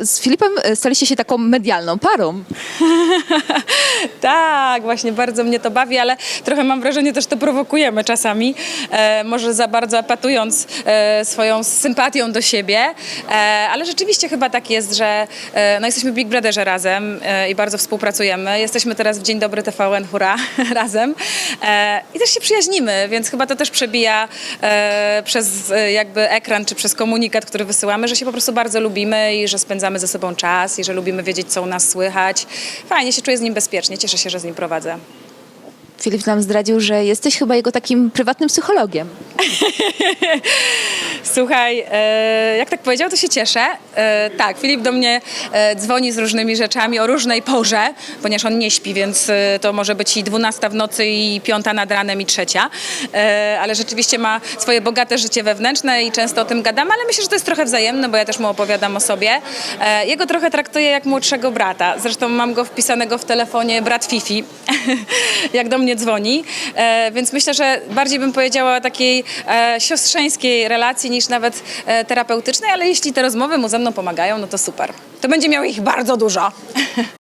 Z Filipem e, staliście się taką medialną parą. Tak, właśnie bardzo mnie to bawi, ale trochę mam wrażenie też to prowokujemy czasami, e, może za bardzo apatując e, swoją sympatią do siebie, e, ale rzeczywiście chyba tak jest, że e, no jesteśmy w Big Brotherze razem e, i bardzo współpracujemy. Jesteśmy teraz w Dzień Dobry TVN, hurra, razem e, i też się przyjaźnimy, więc chyba to też przebija e, przez e, jakby ekran czy przez komunikat, który wysyłamy, że się po prostu bardzo lubimy i że spędzamy ze sobą czas i że lubimy wiedzieć, co u nas słychać. Fajnie się czuję z nim bezpiecznie, cieszę się, że z nim prowadzę. Filip nam zdradził, że jesteś chyba jego takim prywatnym psychologiem. Słuchaj, e, jak tak powiedział, to się cieszę. E, tak, Filip do mnie e, dzwoni z różnymi rzeczami o różnej porze, ponieważ on nie śpi, więc to może być i 12 w nocy, i 5 nad ranem, i trzecia. Ale rzeczywiście ma swoje bogate życie wewnętrzne i często o tym gadamy, ale myślę, że to jest trochę wzajemne, bo ja też mu opowiadam o sobie. Jego trochę traktuję jak młodszego brata. Zresztą mam go wpisanego w telefonie brat Fifi, jak do mnie dzwoni. Więc myślę, że bardziej bym powiedziała o takiej siostrzeńskiej relacji niż nawet e, terapeutycznej, ale jeśli te rozmowy mu ze mną pomagają, no to super. To będzie miał ich bardzo dużo.